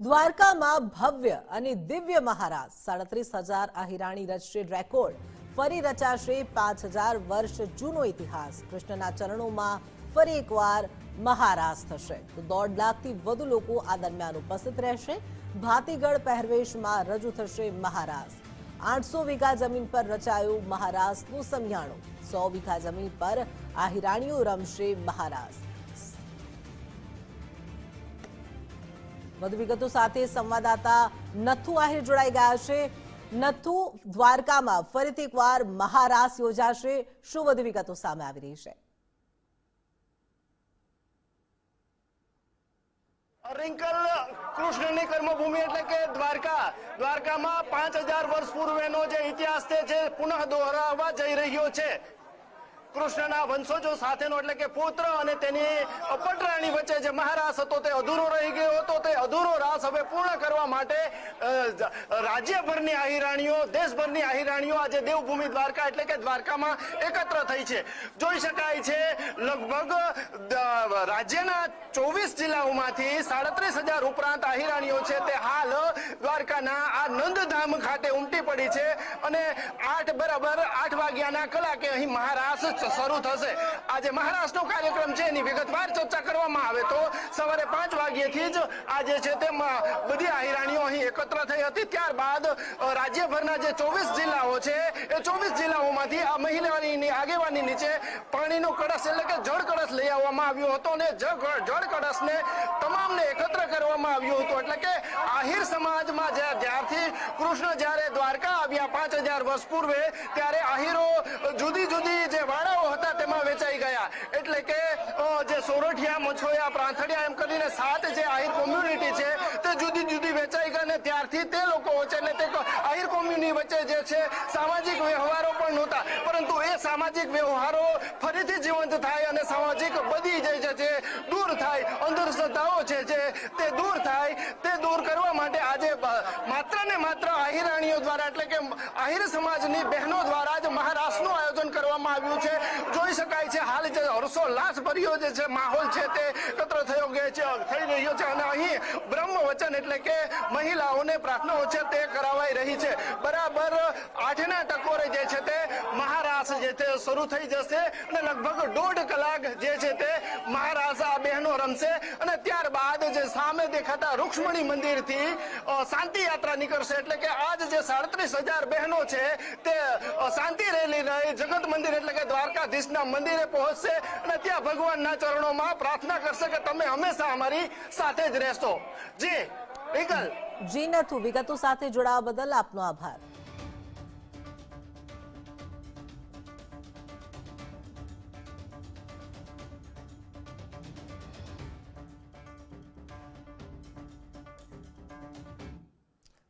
દ્વારકામાં ભવ્ય અને દિવ્ય મહારાજ. સાડત્રીસ હજાર આહિરાણી રચશે રેકોર્ડ. ફરી રચાશે પાંચ હજાર વર્ષ જૂનો ઇતિહાસ. કૃષ્ણના ચરણોમાં ફરી એકવાર મહારાસ થશે. તો દોઢ લાખથી વધુ લોકો આ દરમિયાન ઉપસ્થિત રહેશે. ભાતીગળ પહેરવેશમાં રજૂ થશે મહારાસ આઠસો વીઘા જમીન પર રચાયું મહારાસનું સમિયાણું. સો વીઘા જમીન પર આહિરાણીઓ રમશે મહારાસ વધુ વિગતો સાથે સંવાદદાતા નથુ આહિર જોડાઈ ગયા છે. નથુ દ્વારકામાં ફરીથી એકવાર મહારાસ યોજાશે. શું વધુ વિગતો સામે આવી રહી છે? રિંકલ કૃષ્ણની કર્મભૂમિ એટલે કે દ્વારકા. દ્વારકામાં પાંચ હજાર વર્ષ પૂર્વેનો જે ઇતિહાસ છે, જે પુનઃ દોહરાવા જઈ રહ્યો છે. કૃષ્ણના વંશજો સાથેનો એટલે કે પુત્ર અને તેની પટરાણી વચ્ચે જે મહારાસ હતો તે અધૂરો રહી ગયો હતો. તે અધૂરો રાસ હવે પૂર્ણ કરવા માટે રાજ્યભરની આહિરાણીઓ, દેશભરની આહિરાણીઓ આજે દેવભૂમિ દ્વારકા એટલે કે દ્વારકામાં એકત્ર થઈ છે. જોઈ શકાય છે, લગભગ રાજ્યના ચોવીસ જિલ્લાઓમાંથી સાડત્રીસ હજાર ઉપરાંત આહિરાણીઓ છે તે હાલ દ્વારકાના આ નંદધામ ખાતે પડી છે અને આઠ બરાબર આઠ વાગ્યાના કલાકે અહીં મહારાસ શરૂ થશે. આજે મહારાષ્ટ્રનો કાર્યક્રમ છે, એની વિગતવાર ચર્ચા કરવામાં આવે તો સવારે પાંચ વાગ્યેથી જ આજે છે તે બધી આહિરાણીઓ અહીં એકત્ર થઈ હતી. ત્યારબાદ રાજ્યભરના જે ચોવીસ જિલ્લાઓ છે ચોવીસ જિલ્લાઓમાંથી આ મહિલાની આગેવાની નીચે પાણીનો કળશ એટલે કે જળ કળશ લઈ આવવામાં આવ્યો હતો અને જળ કળશને તમામને એકત્ર કરવામાં આવ્યું હતું. એટલે કે આહિર સમાજમાં જ્યાં- જ્યારથી કૃષ્ણ જ્યારે દ્વારકા આવ્યા પાંચ હજાર વર્ષ પૂર્વે, ત્યારે આહિરો જુદી જુદી જે વાડાઓ હતા તેમાં વેચાઈ ગયા. એટલે કે જે સોરઠિયા, મછોયા, પ્રાંથડિયા એમ કરીને સાત જે આહિર કોમ્યુનિટી છે, તે જુદી જુદી અને ત્યારથી તે લોકો વચ્ચે એટલે તે આહિર કોમ્યુની વચ્ચે જે છે, સામાજિક વ્યવહારો પણ નહોતા. પરંતુ એ સામાજિક વ્યવહારો ફરીથી જીવંત થાય અને સામાજિક બધી જે છે દૂર થાય, અંધશ્રદ્ધાઓ છે, જે તે દૂર થાય, તે દૂર કરવા માટે આજે માત્ર ને માત્ર આહિરાણીઓ દ્વારા એટલે કે આહિર સમાજની બહેનો દ્વારા જ મહારાષ્ટ્રનું આયોજન કરવામાં આવ્યું છે. જોઈ શકાય છે, હાલ જે હર્ષોલ્લાસ ભર્યો જે છે, માહોલ છે તે એકત્ર થયો ગયો છે, થઈ રહ્યો છે. અને અહીં બ્રહ્મ વચન એટલે કે મહિલાઓને પ્રાર્થનાઓ છે, તે કરાવાઈ રહી છે. બરાબર આઠના ટકોરે જે છે તે મહારાસ જે છે શરૂ થઈ જશે અને લગભગ દોઢ કલાક જે છે તે મહારાસ આ બહેનો રમશે અને ત્યારબાદ જે સામે દેખાતા રૂક્ષ્મણી મંદિરથી શાંતિ યાત્રા નીકળશે. એટલે કે આજ જે સાડત્રીસ હજાર બહેનો છે તે શાંતિ રેલી રહી જગત મંદિર એટલે કે દ્વારકાધીશના મંદિરે પહોંચશે અને ત્યાં ભગવાનના ચરણોમાં પ્રાર્થના કરશે કે તમે હંમેશા અમારી સાથે જ રહેશો. જી વિકલ જી નથુ વિગતો સાથે જોડાવા બદલ આપનો આભાર.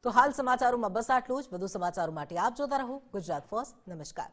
તો હાલ સમાચારોમાં બસ આટલું જ. વધુ સમાચારો માટે આપ જોતા રહો ગુજરાત ફર્સ્ટ. નમસ્કાર.